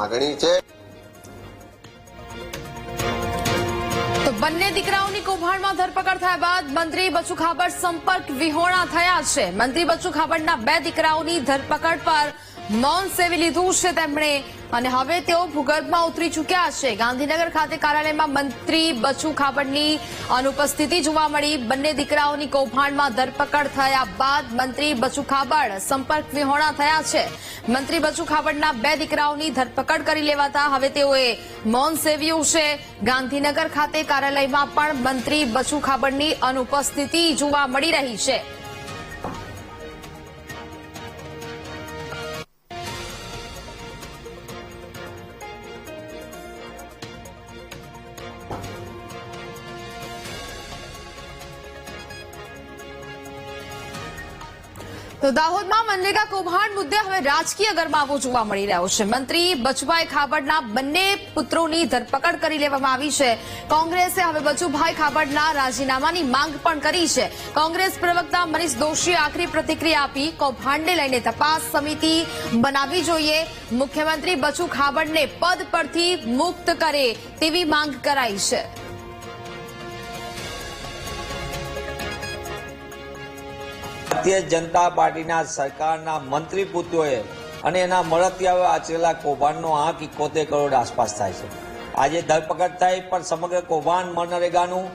માગણી છે. બંને દીકરાઓની કૌભાંડમાં ધરપકડ થયા બાદ મંત્રી બચુ ખાબડ સંપર્ક વિહોણા થયા છે. મંત્રી બચુ ખાબડના બે દીકરાઓની ધરપકડ પર મૌન સેવી લીધું છે તેમણે. અને હવે તેઓ ભૂગર્ભમાં ઉતરી ચૂક્યા છે. ગાંધીનગર ખાતે કાર્યાલયમાં મંત્રી બચુ ખાબડની અનુપસ્થિતિ જોવા મળી. બંને દીકરાઓની કૌભાંડમાં ધરપકડ થયા બાદ મંત્રી બચુ ખાબડ સંપર્ક વિહોણા થયા છે. મંત્રી બચુ ખાબડના બે દીકરાઓની ધરપકડ કરી લેવાતા હવે તેઓએ મૌન સેવ્યું છે. ગાંધીનગર ખાતે કાર્યાલયમાં પણ મંત્રી બચુ ખાબડની અનુપસ્થિતિ જોવા મળી રહી છે. તો દાહોદમાં મનરેગા કૌભાંડ મુદ્દે હવે રાજકીય ગરમાવો જોવા મળી રહ્યો છે. મંત્રી બચુભાઈ ખાબડના બંને પુત્રોની ધરપકડ કરી લેવામાં આવી છે. કોંગ્રેસે હવે બચુભાઈ ખાબડના રાજીનામાની માંગ પણ કરી છે. કોંગ્રેસ પ્રવક્તા મનીષ દોશીએ આખરી પ્રતિક્રિયા આપી કૌભાંડને લઈને તપાસ સમિતિ બનાવવી જોઈએ. મુખ્યમંત્રી બચુ ખાબડને પદ પરથી મુક્ત કરે તેવી માંગ કરાઈ છે. ભારતીય જનતા પાર્ટીના સરકારના મંત્રી પુત્રોએ અને એના મળતિયાઓએ આચરેલા કૌભાંડનો આંક ઇકોતેર કરોડ આસપાસ થાય છે. આજે ધરપકડ થઈ, પણ સમગ્ર કૌભાંડ મનરેગાનું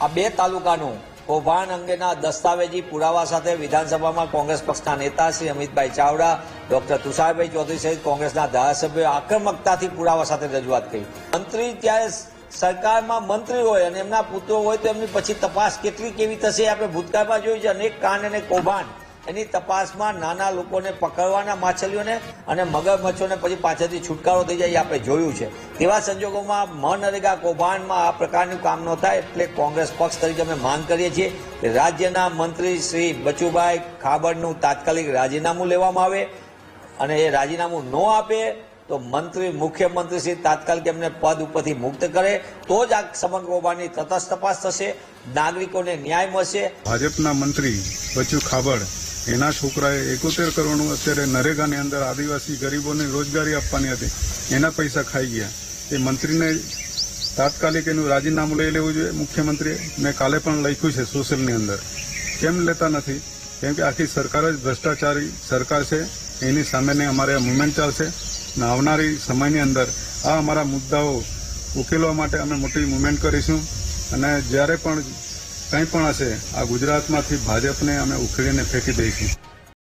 આ બે તાલુકાનું કૌભાંડ અંગેના દસ્તાવેજી પુરાવા સાથે વિધાનસભામાં કોંગ્રેસ પક્ષના નેતા શ્રી અમિતભાઈ ચાવડા, ડોક્ટર તુષારભાઈ ચૌધરી સહિત કોંગ્રેસના ધારાસભ્યોએ આક્રમકતાથી પુરાવા સાથે રજૂઆત કરી. મંત્રી ત્યારે સરકારમાં મંત્રી હોય અને એમના પુત્રો હોય તો એમની પછી તપાસ કેટલી કેવી થશે આપણે ભૂતકાળમાં જોયું છે. અનેક કાંડ અને કૌભાંડ. એની તપાસમાં નાના લોકોને પકડવાના માછલીઓને અને મગરમચ્છોને પછી પાછળથી છુટકારો થઈ જાય આપણે જોયું છે. તેવા સંજોગોમાં મનરેગા કૌભાંડમાં આ પ્રકારનું કામ ન થાય એટલે કોંગ્રેસ પક્ષ તરીકે અમે માંગ કરીએ છીએ કે રાજ્યના મંત્રી શ્રી બચુભાઈ ખાબડનું તાત્કાલિક રાજીનામું લેવામાં આવે અને એ રાજીનામું ન આપે તો મંત્રી, મુખ્યમંત્રી શ્રી તાત્કાલિક એમને પદ ઉપરથી મુક્ત કરે, તો જ આ સમગ્ર કૌભાંડની તટસ્થ તપાસ થશે, નાગરિકોને ન્યાય મળશે. ભાજપના મંત્રી બચુ ખાબડ, એના છોકરાએ એકોતેર કરોડનું અત્યારે નરેગાની અંદર આદિવાસી ગરીબોને રોજગારી આપવાની હતી, એના પૈસા ખાઈ ગયા. એ મંત્રીને તાત્કાલિક એનું રાજીનામું લઈ લેવું જોઈએ. મુખ્યમંત્રીએ મેં કાલે પણ લખ્યું છે સોશિયલની અંદર. કેમ લેતા નથી? કેમ કે આખી સરકાર જ ભ્રષ્ટાચારી સરકાર છે, એની સામેની અમારે મુવમેન્ટ ચાલશે. આવનારી સમયની અંદર આ અમારા મુદ્દાઓ ઉકેલવા માટે અમે મોટી મુવમેન્ટ કરીશું. અને જ્યારે પણ કંઈ પણ હશે, આ ગુજરાતમાંથી ભાજપને અમે ઉખેડીને ફેંકી દઈશું.